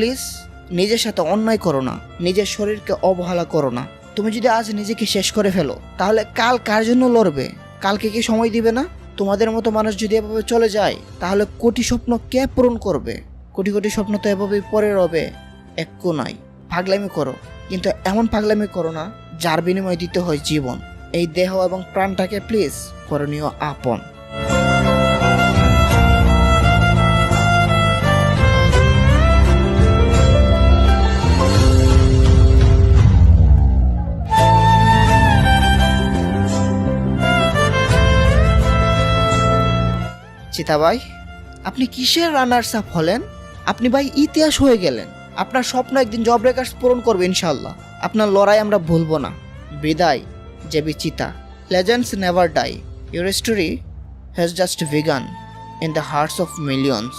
Please নিজের সাথে অন্যায় করো না। নিজের শরীরকে অবহেলা করো না। তুমি যদি আজ নিজেকে শেষ করে ফেলো, তাহলে কাল কার জন্য লড়বে? কালকে কি সময় দিবে না? তোমাদের মতো মানুষ যদি এভাবে চলে যায়, তাহলে কোটি স্বপ্ন কে পূরণ করবে? কোটি কোটি স্বপ্ন তো এভাবেই পরে রবে একটু নাই পাগলামি করো, কিন্তু এমন পাগলামি করো না, যার বিনিময়ে দিতে হয় জীবন। এই দেহ এবং প্রাণটাকে প্লিজ করণীয় আপন। চিতা ভাই আপনি কিসের রানার্স আপ হলেন? আপনি ভাই ইতিহাস হয়ে গেলেন। আপনার স্বপ্ন একদিন জব রেকার্স পূরণ করবে ইনশাল্লাহ আপনার লড়াই আমরা ভুলবো না। বিদায়, জেবি চিতা। Legends never die your story has just begun in the hearts of millions